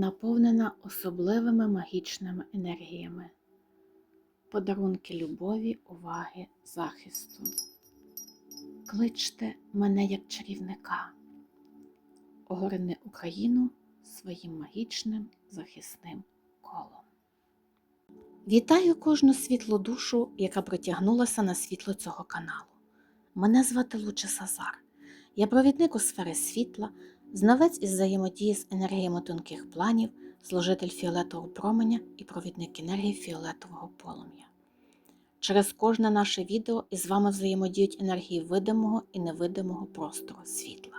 наповнена особливими магічними енергіями, подарунки любові, уваги, захисту. Кличте мене як чарівника, огорни Україну своїм магічним захисним колом. Вітаю кожну світлу душу, яка притягнулася на світло цього каналу. Мене звати Луча Сазар. Я провідник у сфери світла, знавець із взаємодії з енергіями тонких планів, служитель фіолетового променя і провідник енергії фіолетового полум'я. Через кожне наше відео із вами взаємодіють енергії видимого і невидимого простору світла.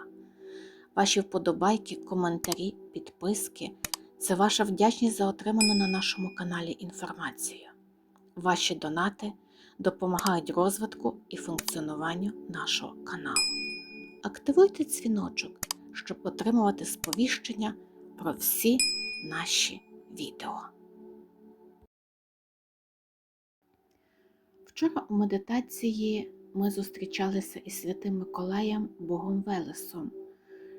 Ваші вподобайки, коментарі, підписки це ваша вдячність за отриману на нашому каналі інформацію. Ваші донати допомагають розвитку і функціонуванню нашого каналу. Активуйте дзвіночок, щоб отримувати сповіщення про всі наші відео. Вчора у медитації ми зустрічалися із святим Миколаєм Богом Велесом,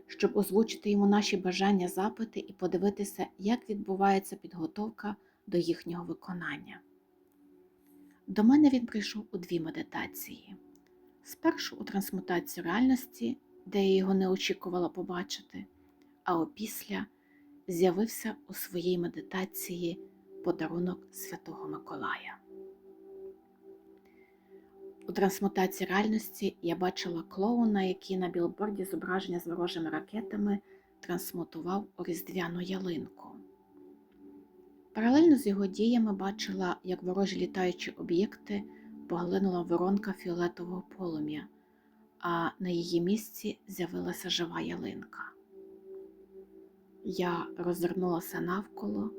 щоб озвучити йому наші бажання, запити і подивитися, як відбувається підготовка до їхнього виконання. До мене він прийшов у дві медитації. Спершу у трансмутацію реальності, де я його не очікувала побачити, а опісля з'явився у своїй медитації подарунок Святого Миколая. У трансмутації реальності я бачила клоуна, який на білборді зображення з ворожими ракетами трансмутував у різдвяну ялинку. Паралельно з його діями бачила, як ворожі літаючі об'єкти поглинула воронка фіолетового полум'я, а на її місці з'явилася жива ялинка. Я розвернулася навколо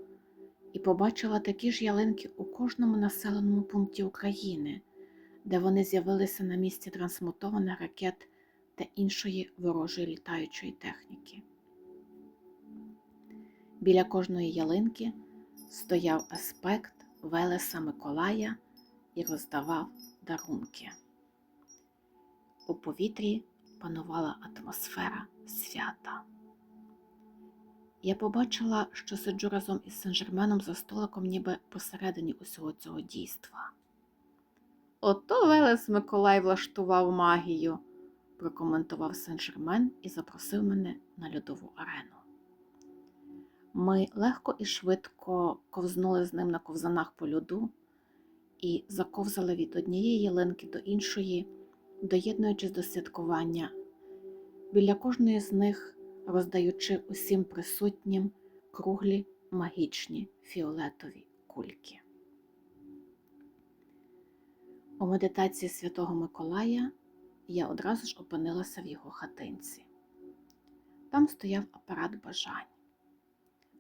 і побачила такі ж ялинки у кожному населеному пункті України, де вони з'явилися на місці трансмутованих ракет та іншої ворожої літаючої техніки. Біля кожної ялинки стояв аспект Велеса Миколая і роздавав дарунки. У повітрі панувала атмосфера свята. Я побачила, що сиджу разом із Сен-Жерменом за столиком, ніби посередині усього цього дійства. Ото Велес Миколай влаштував магію, прокоментував Сен-Жермен і запросив мене на льодову арену. Ми легко і швидко ковзнули з ним на ковзанах по льоду і заковзали від однієї ялинки до іншої, доєднуючись до святкування, біля кожної з них роздаючи усім присутнім круглі магічні фіолетові кульки. У медитації Святого Миколая я одразу ж опинилася в його хатинці. Там стояв апарат бажань.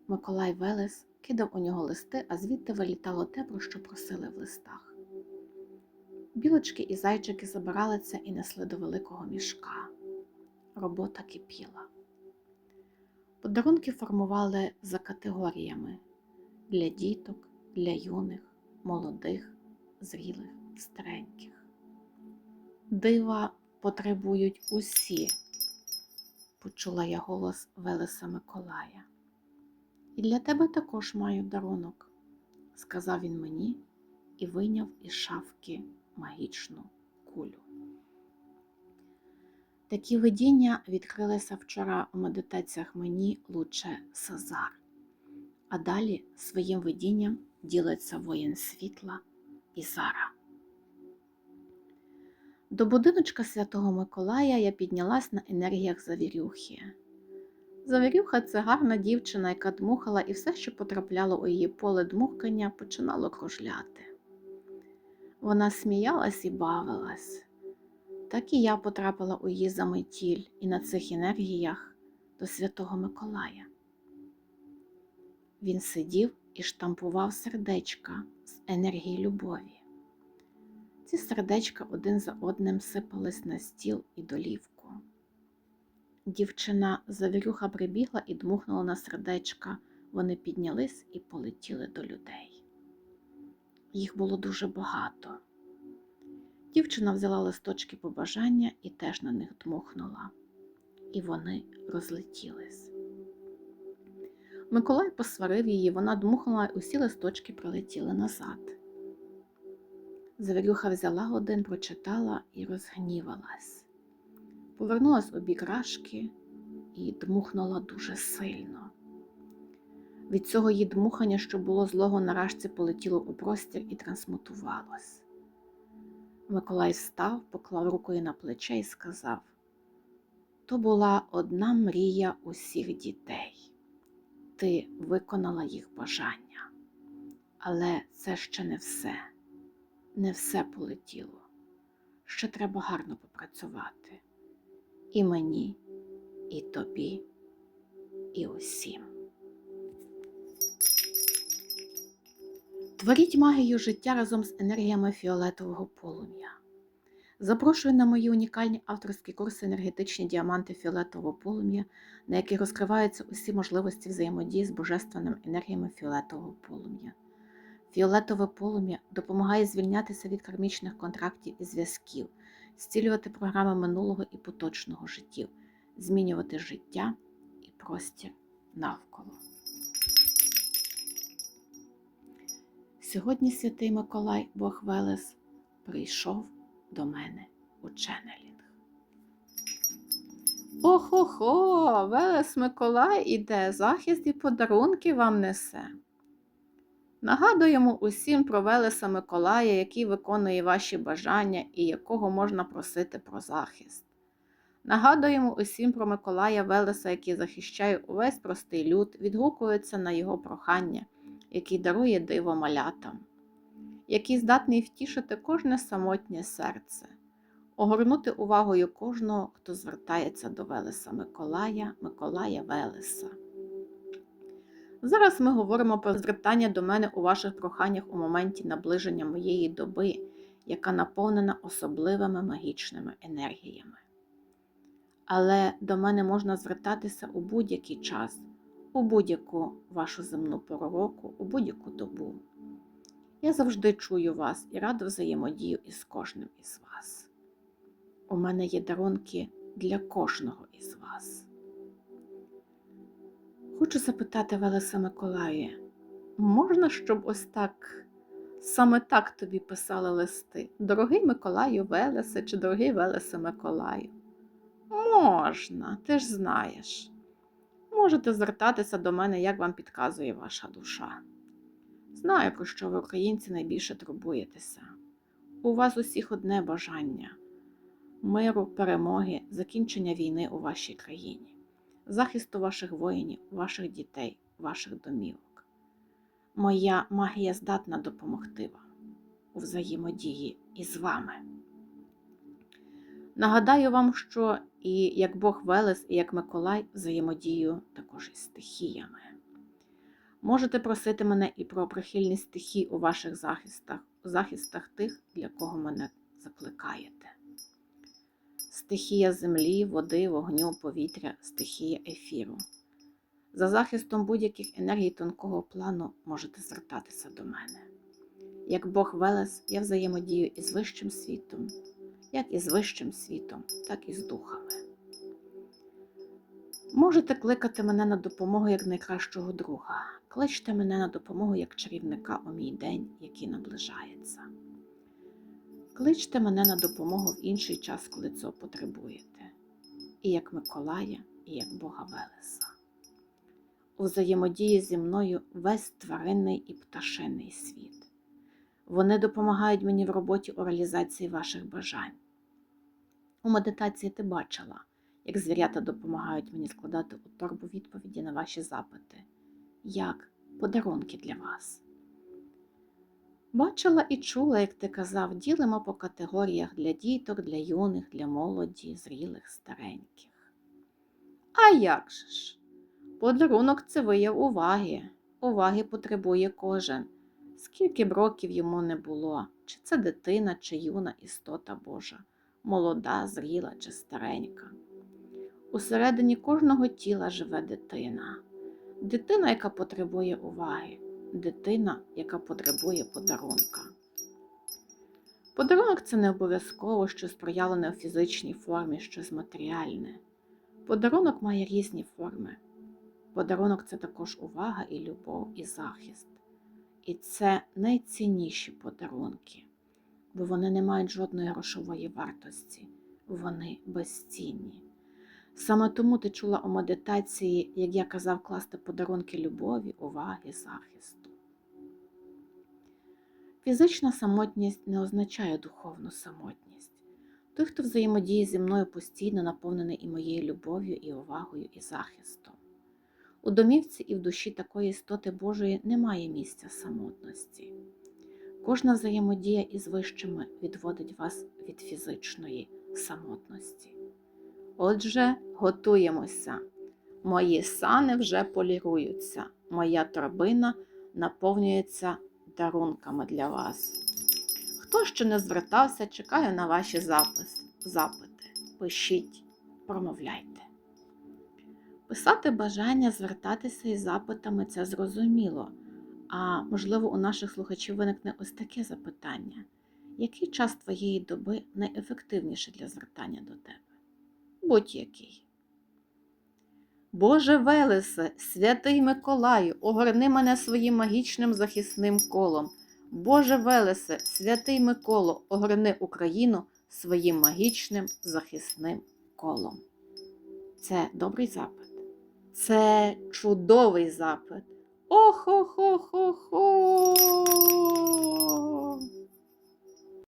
Миколай Велес кидав у нього листи, а звідти вилітало те, про що просили в листах. Білочки і зайчики забирали це і несли до великого мішка. Робота кипіла. Подарунки формували за категоріями для діток, для юних, молодих, зрілих, стареньких. Дива потребують усі, почула я голос Велеса Миколая. І для тебе також маю дарунок, сказав він мені і вийняв із шафки магічну кулю. Такі видіння відкрилися вчора у медитаціях мені луче Сазар, а далі своїм видінням ділиться воїн світла і Зара. До будиночка Святого Миколая я піднялась на енергіях завірюхи. Завірюха це гарна дівчина, яка дмухала, і все, що потрапляло у її поле дмухкання, починало кружляти. Вона сміялась і бавилась. Так і я потрапила у її заметіль і на цих енергіях до Святого Миколая. Він сидів і штампував сердечка з енергії любові. Ці сердечка один за одним сипались на стіл і долівку. Дівчина завірюха прибігла і дмухнула на сердечка. Вони піднялись і полетіли до людей. Їх було дуже багато. Дівчина взяла листочки побажання і теж на них дмухнула, і вони розлетілись. Миколай посварив її, вона дмухнула, і усі листочки прилетіли назад. Завірюха взяла один, прочитала і розгнівалась. Повернулась у бік рашки і дмухнула дуже сильно. Від цього її дмухання, що було злого на рашці, полетіло у простір і трансмутувалось. Миколай встав, поклав рукою на плече і сказав: То була одна мрія усіх дітей. Ти виконала їх бажання. Але це ще не все. Не все полетіло. Ще треба гарно попрацювати. І мені, і тобі, і усім. Творіть магію життя разом з енергіями фіолетового полум'я. Запрошую на мої унікальні авторські курси енергетичні діаманти фіолетового полум'я, на яких розкриваються усі можливості взаємодії з божественними енергіями фіолетового полум'я. Фіолетове полум'я допомагає звільнятися від кармічних контрактів і зв'язків, зцілювати програми минулого і поточного життів, змінювати життя і простір навколо. Сьогодні святий Миколай Бог Велес прийшов до мене у ченелінг. Охо-хо, Велес Миколай іде, захист і подарунки вам несе. Нагадуємо усім про Велеса Миколая, який виконує ваші бажання і якого можна просити про захист. Нагадуємо усім про Миколая Велеса, який захищає увесь простий люд, відгукується на його прохання, який дарує диво малятам, який здатний втішити кожне самотнє серце, огорнути увагою кожного, хто звертається до Велеса Миколая, Миколая Велеса. Зараз ми говоримо про звертання до мене у ваших проханнях у моменті наближення моєї доби, яка наповнена особливими магічними енергіями. Але до мене можна звертатися у будь-який час, у будь-яку вашу земну пору року, у будь-яку добу. Я завжди чую вас і радо взаємодію із кожним із вас. У мене є дарунки для кожного із вас. Хочу запитати Велеса Миколая, можна, щоб ось так, саме так тобі писали листи? Дорогий Миколаю Велесе чи дорогий Велесе Миколаю? Можна, ти ж знаєш. Можете звертатися до мене, як вам підказує ваша душа. Знаю, про що ви, українці, найбільше турбуєтеся. У вас усіх одне бажання миру, перемоги, закінчення війни у вашій країні, захисту ваших воїнів, ваших дітей, ваших домівок. Моя магія здатна допомогти вам у взаємодії із вами. Нагадаю вам, що і як Бог Велес, і як Миколай взаємодію також із стихіями. Можете просити мене і про прихильність стихій у ваших захистах, у захистах тих, для кого мене закликаєте. Стихія землі, води, вогню, повітря, стихія ефіру. За захистом будь-яких енергій тонкого плану можете звертатися до мене. Як Бог Велес, я взаємодію із вищим світом, як із вищим світом, так і з духами. Можете кликати мене на допомогу як найкращого друга. Кличте мене на допомогу як чарівника у мій день, який наближається. Кличте мене на допомогу в інший час, коли цього потребуєте, і як Миколая, і як Бога Велеса. У взаємодії зі мною весь тваринний і пташинний світ. Вони допомагають мені в роботі у реалізації ваших бажань. У медитації ти бачила, як звірята допомагають мені складати у торбу відповіді на ваші запити, як подарунки для вас. Бачила і чула, як ти казав, ділимо по категоріях для діток, для юних, для молоді, зрілих, стареньких. А як же ж? Подарунок це вияв уваги. Уваги потребує кожен, скільки б років йому не було, чи це дитина, чи юна істота Божа, молода, зріла чи старенька. Усередині кожного тіла живе дитина, дитина, яка потребує уваги, дитина, яка потребує подарунка. Подарунок це не обов'язково щось проявлене у фізичній формі, щось матеріальне. Подарунок має різні форми. Подарунок це також увага і любов, і захист. І це найцінніші подарунки, бо вони не мають жодної грошової вартості, вони безцінні. Саме тому ти чула у медитації, як я казав, класти подарунки любові, уваги, захисту. Фізична самотність не означає духовну самотність. Той, хто взаємодіє зі мною постійно, наповнений і моєю любов'ю, і увагою, і захистом. У домівці і в душі такої істоти Божої немає місця самотності. Кожна взаємодія із вищими відводить вас від фізичної самотності. Отже, готуємося. Мої сани вже поліруються, моя торбина наповнюється дарунками для вас. Хто ще не звертався, чекаю на ваші запис, запити. Пишіть, промовляйте. Писати бажання, звертатися із запитами це зрозуміло. А можливо, у наших слухачів виникне ось таке запитання: який час твоєї доби найефективніший для звертання до тебе? Будь-який. Боже Велесе, святий Миколаю, огорни мене своїм магічним захисним колом. Боже Велесе, святий Миколо, огорни Україну своїм магічним захисним колом. Це добрий запит. Це чудовий запит. Охо-хо-хо-хо!